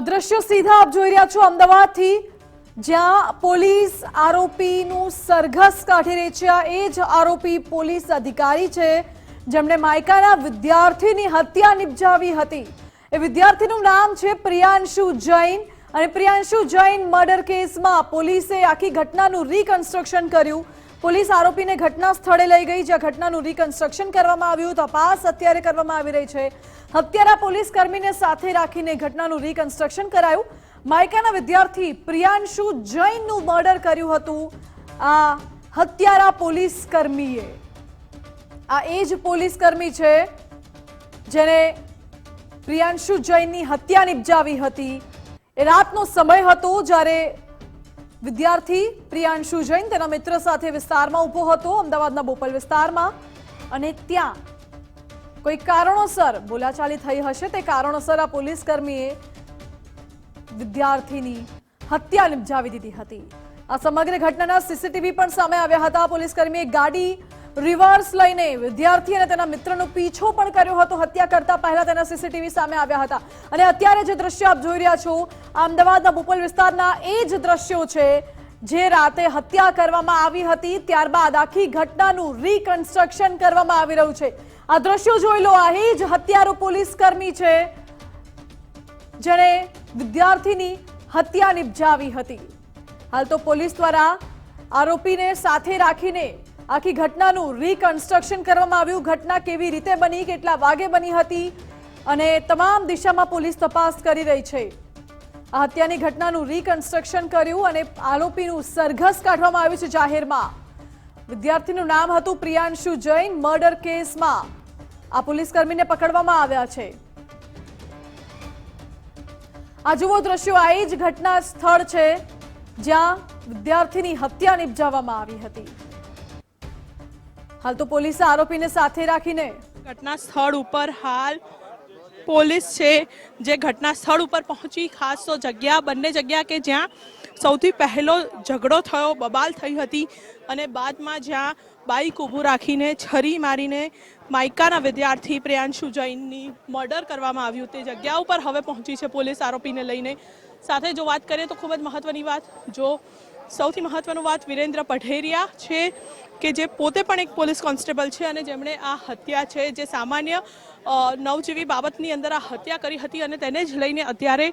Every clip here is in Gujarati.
દ્રશ્યો સીધા આપ જોઈ રહ્યા છો અમદાવાદથી, જ્યાં પોલીસ આરોપીનું સરઘસ કાઢી રહી છે. એ જ આરોપી પોલીસ અધિકારી છે, જેમણે માયકાના વિદ્યાર્થીની હત્યા નિપજાવી હતી. એ વિદ્યાર્થીનું નામ છે પ્રિયાંશુ જૈન અને પ્રિયાંશુ જૈન મર્ડર કેસમાં પોલીસે આખી ઘટનાનું રીકન્સ્ટ્રક્શન કર્યું. પોલીસ આરોપીને ઘટના સ્થળે લઈ ગઈ, જ્યાં ઘટનાનું રિકન્સ્ટ્રક્શન કરવામાં આવ્યું. તપાસ અત્યારે કરવામાં આવી રહી છે. હત્યારા પોલીસ કર્મીને સાથે રાખીને ઘટનાનું રિકન્સ્ટ્રક્શન કરાયું. માયકાના વિદ્યાર્થી પ્રિયાંશુ જૈનનું મર્ડર કર્યું હતું. આ હત્યારા પોલીસ કર્મીએ. આ એ જ પોલીસ કર્મી છે જેને પ્રિયાંશુ જૈનની હત્યા નિપજાવી હતી. એ રાતનો સમય હતો જ્યારે વિદ્યાર્થી પ્રિયાંશુ જૈન તેના મિત્ર સાથે વિસ્તારમાં ઊભો હતો, અમદાવાદના બોપલ વિસ્તારમાં. અને ત્યાં કોઈ કારણોસર બોલાચાલી થઈ હશે તે કારણોસર આ પોલીસ કર્મીએ વિદ્યાર્થીની હત્યા નિપજાવી દીધી હતી. આ સમગ્ર ઘટનાના સીસીટીવી પણ સામે આવ્યા હતા. પોલીસ કર્મીએ ગાડી રિવર્સ લઈને વિદ્યાર્થી અને તેના મિત્રનો પીછો પણ કર્યો હતો. હત્યા કરતા પહેલા તેના સીસીટીવી સામે આવ્યા હતા. અને અત્યારે જે દ્રશ્ય આપ જોઈ રહ્યા છો, અમદાવાદના બોપલ વિસ્તારના એ જ દ્રશ્યો છે, જે રાતે હત્યા કરવામાં આવી હતી, ત્યારબાદ આખી ઘટનાનું રીકન્સ્ટ્રક્શન કરવામાં આવી રહ્યું છે. આ દ્રશ્યો જોઈ લો આ જ હત્યારો પોલીસ કર્મી છે, જેણે વિદ્યાર્થીની હત્યા નિપજાવી હતી. હાલ તો પોલીસ દ્વારા આરોપીને સાથે રાખીને આખી ઘટનાનું રીકન્સ્ટ્રક્શન કરવામાં આવ્યું. ઘટના કેવી રીતે બની, કેટલા વાગે બની હતી અને તમામ દિશામાં પોલીસ તપાસ કરી રહી છે. આ હત્યાની ઘટનાનું રીકન્સ્ટ્રક્શન કર્યું અને આરોપીનું સરઘસ કાઢવામાં આવ્યું છે જાહેરમાં. વિદ્યાર્થીનું નામ હતું પ્રિયાંશુ જૈન મર્ડર કેસમાં. આ પોલીસકર્મીને પકડવામાં આવ્યા છે. આ જુઓ દ્રશ્યો, આ એ જ ઘટના સ્થળ છે જ્યાં વિદ્યાર્થીની હત્યા નિપજાવવામાં આવી હતી. હાલ તો પોલીસે આરોપીને સાથે રાખીને ઘટના સ્થળ ઉપર હાલ પોલીસ છે, જે ઘટના સ્થળ ઉપર પહોંચી, ખાસ તો જગ્યા, બંને જગ્યા કે જ્યાં સૌથી પહેલો ઝઘડો થયો, બબાલ થઈ હતી અને બાદમાં જ્યાં બાઇક ઊભું રાખીને છરી મારીને માયકાના વિદ્યાર્થી પ્રિયાંશુ જૈનની મર્ડર કરવામાં આવ્યું તે જગ્યા ઉપર હવે પહોંચી છે પોલીસ આરોપીને લઈને. સાથે જો વાત કરીએ તો ખૂબ જ મહત્ત્વની વાત, જો સૌથી મહત્વનું વાત વિરેન્દ્ર પઢેરિયા છે કે જે પોતે પણ એક પોલીસ કોન્સ્ટેબલ છે અને જેમણે આ હત્યા છે, જે સામાન્ય નવજીવી બાબતની અંદર આ હત્યા કરી હતી અને તેને જ લઈને અત્યારે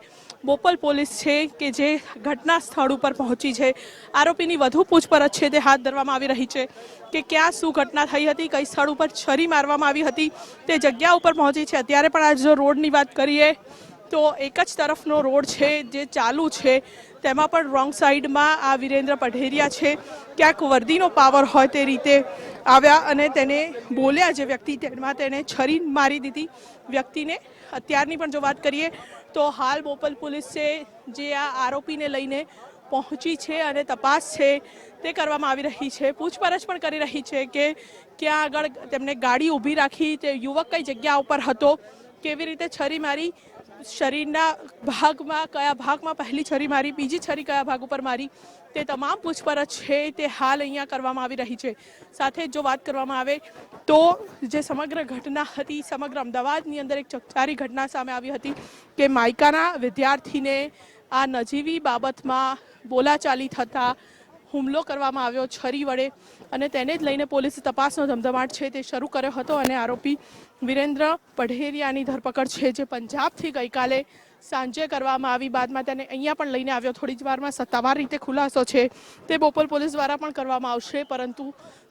બોપલ પોલીસ છે કે જે ઘટના સ્થળ ઉપર પહોંચી છે. આરોપીની વધુ પૂછપરછ છે તે હાથ ધરવામાં આવી રહી છે કે ક્યાં શું ઘટના થઈ હતી, કઈ સ્થળ ઉપર છરી મારવામાં આવી હતી, તે જગ્યા ઉપર પહોંચી છે. અત્યારે પણ આ જો રોડની વાત કરીએ તો એક જ તરફનો રોડ છે જે ચાલુ છે, તેમાં પણ રોંગ સાઈડમાં આ વિરેન્દ્ર પઢેરિયા છે. ક્યાંક વર્દીનો પાવર હોય તે રીતે આવ્યા અને તેને બોલ્યા જે વ્યક્તિ, તેમાં તેણે છરી મારી દીધી. વ્યક્તિને અત્યારની પણ જો વાત કરીએ, તો હાલ બોપલ પોલીસે જે આ આરોપીને લઈને પહોંચી છે અને તપાસ છે તે કરવામાં આવી રહી છે. પૂછપરછ પણ કરી રહી છે કે ક્યાં આગળ તેમને ગાડી ઊભી રાખી તે યુવક કઈ જગ્યા ઉપર હતો? કેવી રીતે છરી મારી શરીરના ભાગમાં, કયા ભાગમાં પહેલી છરી મારી, બીજી છરી કયા ભાગ ઉપર મારી, તે તમામ પૂછપરછ છે, તે હાલ અહીંયા કરવામાં આવી રહી છે. સાથે જ વાત કરવામાં આવે તો જે સમગ્ર ઘટના હતી, સમગ્ર અમદાવાદની અંદર એક ચકચારી ઘટના સામે આવી હતી કે માયકાના વિદ્યાર્થીને આ નજીવી બાબતમાં બોલાચાલી થતાં હુમલો કરવામાં આવ્યો છરી વડે અને તેને જ લઈને પોલીસે તપાસનો ધમધમાટ છે તે શરૂ કર્યો હતો અને આરોપી વિરેન્દ્ર પઢેરિયાની ધરપકડ છે જે પંજાબથી ગઈકાલે સાંજે કરવામાં આવી. બાદમાં તેને અહીંયા પણ લઈને આવ્યો. થોડી જ વારમાં સત્તાવાર રીતે ખુલાસો છે તે બોપલ પોલીસ દ્વારા પણ કરવામાં આવશે. પરંતુ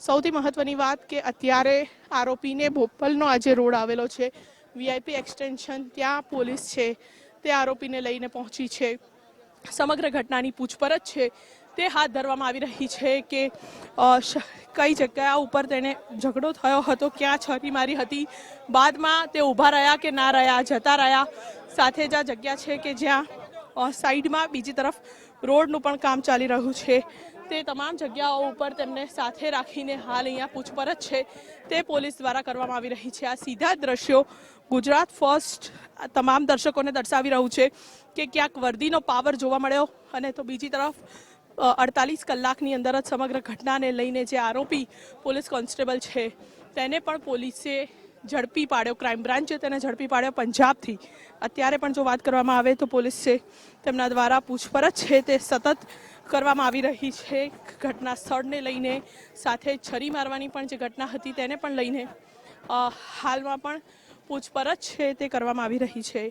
સૌથી મહત્વની વાત કે અત્યારે આરોપીને બોપલનો આજે રોડ આવેલો છે. વીઆઈપી એક્સટેન્શન ત્યાં પોલીસ છે. તે આરોપીને લઈને પહોંચી છે. સમગ્ર ઘટનાની પૂછપરછ છે. તે હાથ ધરવામાં આવી રહી છે કે કઈ જગ્યા ઉપર તેને ઝઘડો થયો હતો, ક્યાં છરી મારી હતી, બાદમાં તે ઊભા રહ્યા કે ના રહ્યા, જતા રહ્યા. સાથે જ આ જગ્યા છે કે જ્યાં સાઈડમાં બીજી તરફ રોડનું પણ કામ ચાલી રહ્યું છે. તે તમામ જગ્યાઓ ઉપર તેમને સાથે રાખીને હાલ અહીંયા પૂછપરછ છે. તે પોલીસ દ્વારા કરવામાં આવી રહી છે. આ સીધા દ્રશ્યો ગુજરાત ફર્સ્ટ તમામ દર્શકોને દર્શાવી રહ્યું છે કે ક્યાંક વર્દીનો પાવર જોવા મળ્યો અને તો બીજી તરફ અડતાલીસ કલાકની અંદર જ સમગ્ર ઘટનાને લઈને જે આરોપી પોલીસ કોન્સ્ટેબલ છે, તેને પણ પોલીસે ઝડપી પાડ્યો, ક્રાઇમ બ્રાન્ચે તેને ઝડપી પાડ્યો પંજાબથી. અત્યારે પણ જો વાત કરવામાં આવે તો પોલીસ છે તેમના દ્વારા પૂછપરછ છે તે સતત કરવામાં આવી રહી છે. ઘટના સ્થળને લઈને સાથે છરી મારવાની પણ જે ઘટના હતી તેને પણ લઈને હાલમાં પણ પૂછપરછ છે તે કરવામાં આવી રહી છે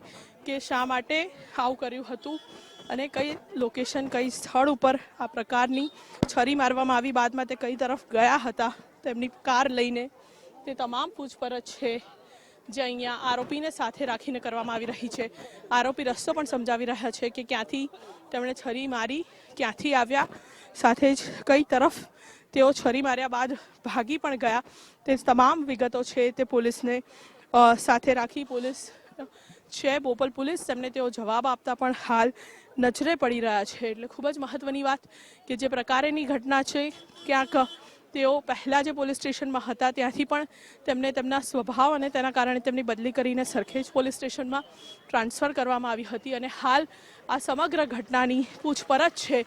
કે શા માટે આવું કર્યું હતું. અને કઈ લોકેશન કઈ સ્થળ ઉપર આ પ્રકારની છરી મારવામાં આવી, બાદમાં તે કઈ તરફ ગયા હતા, તેમની કાર લઈને તે તમામ પૂછપરછ છે, જે અહીંયા આરોપીને સાથે રાખીને કરવામાં આવી રહી છે. આરોપી રસ્તો પણ સમજાવી રહ્યા છે કે ક્યાંથી તેમણે છરી મારી, ક્યાંથી આવ્યા, સાથે જ કઈ તરફ તેઓ છરી માર્યા બાદ ભાગી પણ ગયા. તે તમામ વિગતો છે તે પોલીસને સાથે રાખી પોલીસ છે, બોપલ પોલીસ, તેમને તેઓ જવાબ આપતા પણ હાલ નજરે પડી રહ્યા છે. એટલે ખૂબ જ મહત્વની વાત કે જે પ્રકારેની ઘટના છે, ક્યાંક તેઓ પહેલાં જે પોલીસ સ્ટેશનમાં હતા, ત્યાંથી પણ તેમને તેમના સ્વભાવ અને તેના કારણે તેમની બદલી કરીને સરખેજ પોલીસ સ્ટેશનમાં ટ્રાન્સફર કરવામાં આવી હતી અને હાલ આ સમગ્ર ઘટનાની પૂછપરછ છે.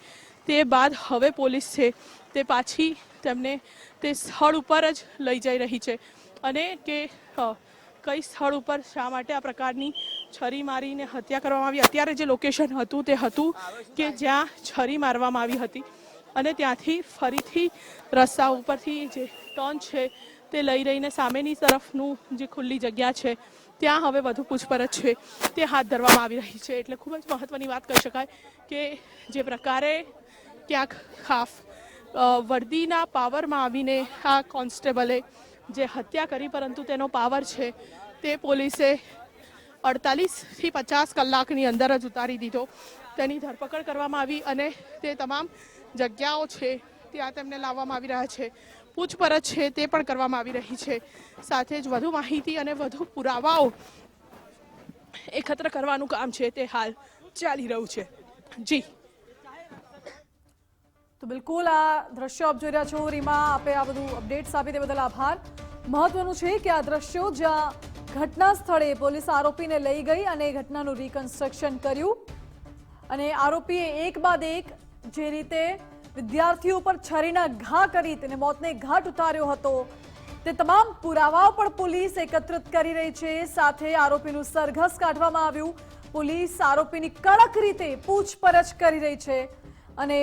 તે બાદ હવે પોલીસ છે, તે પાછી તેમને તે સ્થળ ઉપર જ લઈ જઈ રહી છે. અને કે કઈ સ્થળ ઉપર, શા માટે આ પ્રકારની છરી મારીને હત્યા કરવામાં આવી. અત્યારે જે લોકેશન હતું તે હતું કે જ્યાં છરી મારવામાં આવી હતી. અને ત્યાંથી ફરીથી રસ્તા ઉપરથી જે ટર્ન છે તે લઈ રહીને સામેની તરફનું જે ખુલ્લી જગ્યા છે, ત્યાં હવે વધુ પૂછપરછ છે. તે હાથ ધરવામાં આવી રહી છે. એટલે ખૂબ જ મહત્ત્વની વાત કહી શકાય કે જે પ્રકારે ક્યાંક ખાફ વર્દીના પાવરમાં આવીને આ કોન્સ્ટેબલે જે હત્યા કરી, પરંતુ તેનો પાવર છે તે પોલીસે અડતાલીસથી પચાસ કલાકની અંદર જ ઉતારી દીધો. તેની ધરપકડ કરવામાં આવી અને તે તમામ જગ્યાઓ છે, ત્યાં તેમને લાવવામાં આવી રહ્યા છે. પૂછપરછ છે, તે પણ કરવામાં આવી રહી છે. સાથે જ વધુ માહિતી અને વધુ પુરાવાઓ એકત્ર કરવાનું કામ છે, તે હાલ ચાલી રહ્યું છે. જી. તો બિલકુલ આ દ્રશ્યો આપ જોઈ રહ્યા છો, રીમા, આપે આ બધું અપડેટ્સ આપી તે બદલ આભાર. મહત્વનું છે કે આ દ્રશ્યો જ્યાં ઘટના સ્થળે પોલીસ આરોપીને લઈ ગઈ અને ઘટનાનું રિકન્સ્ટ્રક્શન કર્યું. અને આરોપીએ એક બાદ એક જે રીતે વિદ્યાર્થીઓ પર છરીના ઘા કરી તેને મોતને ઘાટ ઉતાર્યો હતો. તે તમામ પુરાવાઓ પણ પોલીસ એકત્રિત કરી રહી છે. સાથે આરોપીનું સરઘસ કાઢવામાં આવ્યું. પોલીસ આરોપીની કડક રીતે પૂછપરછ કરી રહી છે. અને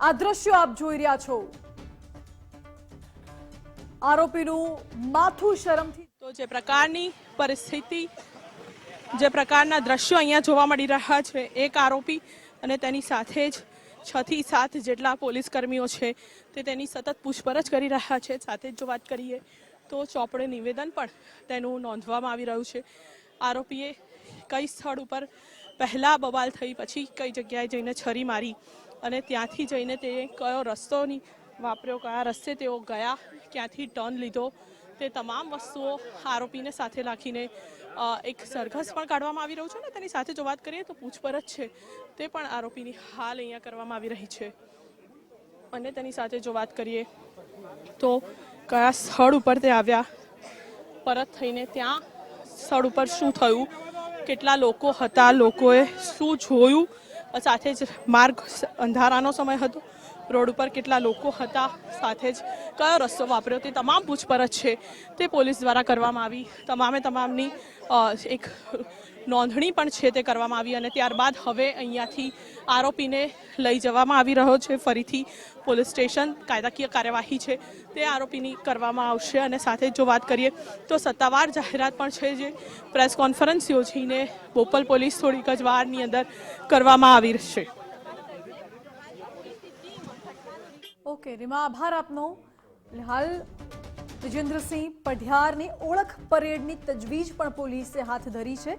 આ દ્રશ્યો આપ જોઈ રહ્યા છો. આરોપીનું માથું શરમથી તો જે પ્રકારની પરિસ્થિતિ, જે પ્રકારના દ્રશ્યો અહીંયા જોવા મળી રહ્યા છે, એક આરોપી અને તેની સાથે જ છ થી સાત જેટલા પોલીસ કર્મીઓ છે, તે તેની સતત પૂછપરછ કરી રહ્યા છે. સાથે જ જો વાત કરીએ તો ચોપડે નિવેદન પણ તેનું નોંધવામાં આવી રહ્યું છે. આરોપીએ કઈ સ્થળ ઉપર પહેલાં બવાલ થઈ, પછી કઈ જગ્યાએ જઈને છરી મારી અને ત્યાંથી જઈને તે કયો રસ્તોની વાપર્યો, કયા રસ્તે તેઓ ગયા, ક્યાંથી ટર્ન લીધો તે તમામ વસ્તુઓ આરોપીને સાથે રાખીને એક સરઘસ પણ કાઢવામાં આવી રહ્યું છે ને, તેની સાથે જો વાત કરીએ તો પૂછપરછ છે, તે પણ આરોપીની હાલ અહીંયા કરવામાં આવી રહી છે. અને તેની સાથે જો વાત કરીએ તો કયા સ્થળ ઉપર તે આવ્યા, પરત થઈને ત્યાં સ્થળ ઉપર શું થયું, કેટલા લોકો હતા, લોકોએ શું જોયું, સાથે જ માર્ગ અંધારાનો સમય હતો. રોડ ઉપર કેટલા લોકો હતા, સાથે જ કયો રસ્તો વાપર્યો, તે તમામ પૂછપરછ છે, તે પોલીસ દ્વારા કરવામાં આવી. તમામે તમામની એક નોંધણી પણ છે તે કરવામાં આવી અને ત્યારબાદ હવે અહીંયાથી આરોપીને લઈ જવામાં આવી રહ્યો છે. ફરીથી પોલીસ સ્ટેશન કાયદાકીય કાર્યવાહી છે, તે આરોપીની કરવામાં આવશે અને સાથે જ વાત કરીએ તો સત્તાવાર જાહેરાત પણ છે જે પ્રેસ કોન્ફરન્સ યોજીને બોપલ પોલીસ થોડીક જ વારની અંદર કરવામાં આવી છે. ઓકે, રીમા આભાર આપનો. હાલ વિજેન્દ્રસિંહ પઢિયારની ઓળખ પરેડની તજવીજ પણ પોલીસે હાથ ધરી છે.